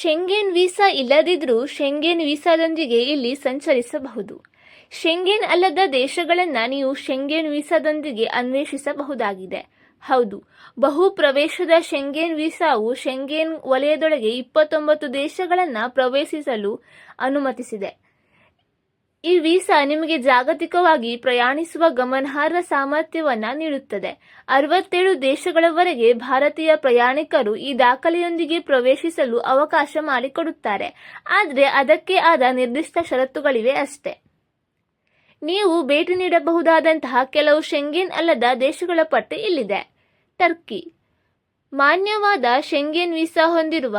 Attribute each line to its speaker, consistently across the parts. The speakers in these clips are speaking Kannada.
Speaker 1: ಶೆಂಗೆನ್ ವೀಸಾ ಇಲ್ಲದಿದ್ದರೂ ಶೆಂಗೆನ್ ವೀಸಾದೊಂದಿಗೆ ಇಲ್ಲಿ ಸಂಚರಿಸಬಹುದು. ಶೆಂಗೆನ್ ಅಲ್ಲದ ದೇಶಗಳನ್ನು ನೀವು ಶೆಂಗೆನ್ ವೀಸಾದೊಂದಿಗೆ ಅನ್ವೇಷಿಸಬಹುದಾಗಿದೆ. ಹೌದು ಬಹು ಪ್ರವೇಶದ ಶೆಂಗೆನ್ ವೀಸಾವು ಶೆಂಗೆನ್ ವಲಯದೊಳಗೆ ಇಪ್ಪತ್ತೊಂಬತ್ತು ದೇಶಗಳನ್ನು ಪ್ರವೇಶಿಸಲು ಅನುಮತಿಸಿದೆ. ಈ ವೀಸಾ ನಿಮಗೆ ಜಾಗತಿಕವಾಗಿ ಪ್ರಯಾಣಿಸುವ ಗಮನಾರ್ಹ ಸಾಮರ್ಥ್ಯವನ್ನು ನೀಡುತ್ತದೆ. ಅರವತ್ತೇಳು ದೇಶಗಳವರೆಗೆ ಭಾರತೀಯ ಪ್ರಯಾಣಿಕರು ಈ ದಾಖಲೆಯೊಂದಿಗೆ ಪ್ರವೇಶಿಸಲು ಅವಕಾಶ ಮಾಡಿಕೊಡುತ್ತಾರೆ. ಆದರೆ ಅದಕ್ಕೆ ಆದ ನಿರ್ದಿಷ್ಟ ಷರತ್ತುಗಳಿವೆ ಅಷ್ಟೇ. ನೀವು ಭೇಟಿ ನೀಡಬಹುದಾದಂತಹ ಕೆಲವು ಶೆಂಗೆನ್ ಅಲ್ಲದ ದೇಶಗಳ ಪಟ್ಟಿ ಇಲ್ಲಿದೆ. ಟರ್ಕಿ. ಮಾನ್ಯವಾದ ಶೆಂಗೆನ್ ವೀಸಾ ಹೊಂದಿರುವ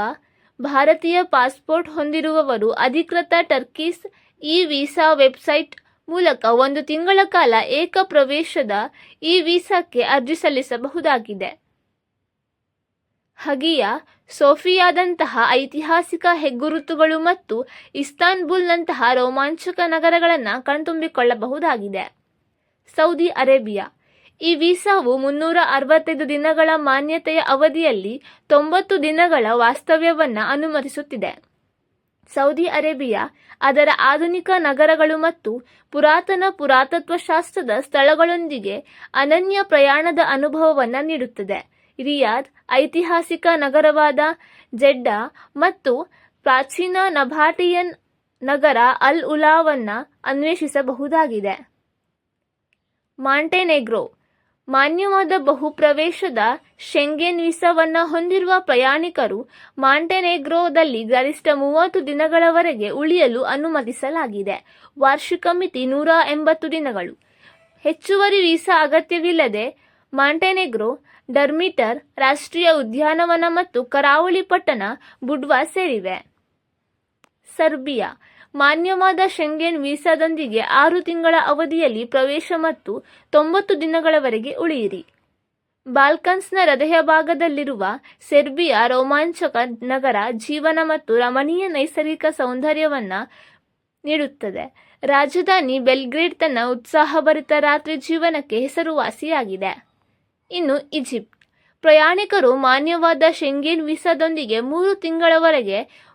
Speaker 1: ಭಾರತೀಯ ಪಾಸ್ಪೋರ್ಟ್ ಹೊಂದಿರುವವರು ಅಧಿಕೃತ ಟರ್ಕಿಸ್ ಇ ವೀಸಾ ವೆಬ್ಸೈಟ್ ಮೂಲಕ ಒಂದು ತಿಂಗಳ ಕಾಲ ಏಕ ಪ್ರವೇಶದ ಇ ವೀಸಾಕ್ಕೆ ಅರ್ಜಿ ಸಲ್ಲಿಸಬಹುದಾಗಿದೆ. ಹಗಿಯ, ಸೋಫಿಯಾದಂತಹ ಐತಿಹಾಸಿಕ ಹೆಗ್ಗುರುತುಗಳು ಮತ್ತು ಇಸ್ತಾನ್ಬುಲ್ನಂತಹ ರೋಮಾಂಚಕ ನಗರಗಳನ್ನು ಕಣ್ತುಂಬಿಕೊಳ್ಳಬಹುದಾಗಿದೆ. Saudi Arabia. ಈ ವೀಸಾವು ಮುನ್ನೂರ ಅರವತ್ತೈದು ದಿನಗಳ ಮಾನ್ಯತೆಯ ಅವಧಿಯಲ್ಲಿ ತೊಂಬತ್ತು ದಿನಗಳ ವಾಸ್ತವ್ಯವನ್ನು ಅನುಮತಿಸುತ್ತಿದೆ. ಸೌದಿ ಅರೇಬಿಯಾ, ಅದರ ಆಧುನಿಕ ನಗರಗಳು ಮತ್ತು ಪುರಾತನ ಪುರಾತತ್ವಶಾಸ್ತ್ರದ ಸ್ಥಳಗಳೊಂದಿಗೆ ಅನನ್ಯ ಪ್ರಯಾಣದ ಅನುಭವವನ್ನು ನೀಡುತ್ತದೆ. ರಿಯಾದ್ ಐತಿಹಾಸಿಕ ನಗರವಾದ ಜೆಡ್ಡಾ ಮತ್ತು ಪ್ರಾಚೀನ ನಭಾಟಿಯನ್ ನಗರ ಅಲ್ ಉಲಾವನ್ನು ಅನ್ವೇಷಿಸಬಹುದಾಗಿದೆ. ಮಾಂಟೆನೆಗ್ರೋ ಮಾನ್ಯವಾದ ಬಹುಪ್ರವೇಶದ ಶೆಂಗೆನ್ ವೀಸಾವನ್ನು ಹೊಂದಿರುವ ಪ್ರಯಾಣಿಕರು ಮಾಂಟೆನೆಗ್ರೋದಲ್ಲಿ ಗರಿಷ್ಠ ಮೂವತ್ತು ದಿನಗಳವರೆಗೆ ಉಳಿಯಲು ಅನುಮತಿಸಲಾಗಿದೆ. ವಾರ್ಷಿಕ ಮಿತಿ ನೂರ ಎಂಬತ್ತು ದಿನಗಳು. ಹೆಚ್ಚುವರಿ ವೀಸಾ ಅಗತ್ಯವಿಲ್ಲದೆ ಮಾಂಟೆನೆಗ್ರೋ, ಡರ್ಮಿಟರ್, ರಾಷ್ಟ್ರೀಯ ಉದ್ಯಾನವನ ಮತ್ತು ಕರಾವಳಿ ಪಟ್ಟಣ ಬುಡ್ವಾ ಸೇರಿವೆ. ಸರ್ಬಿಯಾ ಮಾನ್ಯವಾದ ಶೆಂಗೆನ್ ವೀಸಾದೊಂದಿಗೆ ಆರು ತಿಂಗಳ ಅವಧಿಯಲ್ಲಿ ಪ್ರವೇಶ ಮತ್ತು ತೊಂಬತ್ತು ದಿನಗಳವರೆಗೆ ಉಳಿಯಿರಿ. ಬಾಲ್ಕನ್ಸ್ನ ಹೃದಯ ಭಾಗದಲ್ಲಿರುವ ಸೆರ್ಬಿಯಾ ರೋಮಾಂಚಕ ನಗರ ಜೀವನ ಮತ್ತು ರಮಣೀಯ ನೈಸರ್ಗಿಕ ಸೌಂದರ್ಯವನ್ನು ನೀಡುತ್ತದೆ. ರಾಜಧಾನಿ ಬೆಲ್ಗ್ರೇಡ್ ತನ್ನ ಉತ್ಸಾಹಭರಿತ ರಾತ್ರಿ ಜೀವನಕ್ಕೆ ಹೆಸರುವಾಸಿಯಾಗಿದೆ. ಇನ್ನು ಈಜಿಪ್ಟ್. ಪ್ರಯಾಣಿಕರು ಮಾನ್ಯವಾದ ಶೆಂಗೆನ್ ವೀಸಾದೊಂದಿಗೆ ಮೂರು ತಿಂಗಳವರೆಗೆ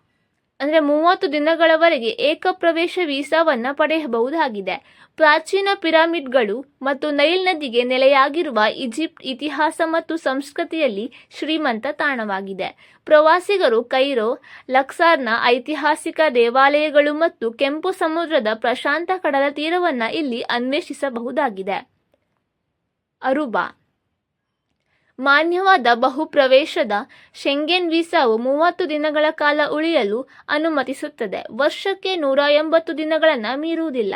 Speaker 1: ಅಂದರೆ ಮೂವತ್ತು ದಿನಗಳವರೆಗೆ ಏಕಪ್ರವೇಶ ವೀಸಾವನ್ನು ಪಡೆಯಬಹುದಾಗಿದೆ. ಪ್ರಾಚೀನ ಪಿರಾಮಿಡ್ಗಳು ಮತ್ತು ನೈಲ್ ನದಿಗೆ ನೆಲೆಯಾಗಿರುವ ಈಜಿಪ್ಟ್ ಇತಿಹಾಸ ಮತ್ತು ಸಂಸ್ಕೃತಿಯಲ್ಲಿ ಶ್ರೀಮಂತ ತಾಣವಾಗಿದೆ. ಪ್ರವಾಸಿಗರು ಕೈರೋ, ಲಕ್ಸಾರ್ನ ಐತಿಹಾಸಿಕ ದೇವಾಲಯಗಳು ಮತ್ತು ಕೆಂಪು ಸಮುದ್ರದ ಪ್ರಶಾಂತ ಕಡಲ ತೀರವನ್ನು ಇಲ್ಲಿ ಅನ್ವೇಷಿಸಬಹುದಾಗಿದೆ. ಅರುಬಾ ಮಾನ್ಯವಾದ ಬಹುಪ್ರವೇಶದ ಶೆಂಗೆನ್ ವೀಸಾವು ಮೂವತ್ತು ದಿನಗಳ ಕಾಲ ಉಳಿಯಲು ಅನುಮತಿಸುತ್ತದೆ. ವರ್ಷಕ್ಕೆ ನೂರ ಎಂಬತ್ತು ದಿನಗಳನ್ನು ಮೀರುವುದಿಲ್ಲ.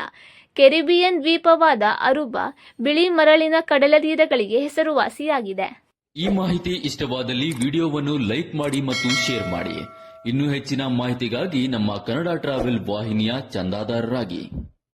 Speaker 1: ಕೆರಿಬಿಯನ್ ದ್ವೀಪವಾದ ಅರುಬಾ ಬಿಳಿ ಮರಳಿನ ಕಡಲತೀರಗಳಿಗೆ ಹೆಸರುವಾಸಿಯಾಗಿದೆ.
Speaker 2: ಈ ಮಾಹಿತಿ ಇಷ್ಟವಾದಲ್ಲಿ ವಿಡಿಯೋವನ್ನು ಲೈಕ್ ಮಾಡಿ ಮತ್ತು ಶೇರ್ ಮಾಡಿ. ಇನ್ನೂ ಹೆಚ್ಚಿನ ಮಾಹಿತಿಗಾಗಿ ನಮ್ಮ ಕನ್ನಡ ಟ್ರಾವೆಲ್ ವಾಹಿನಿಯ ಚಂದಾದಾರರಾಗಿ.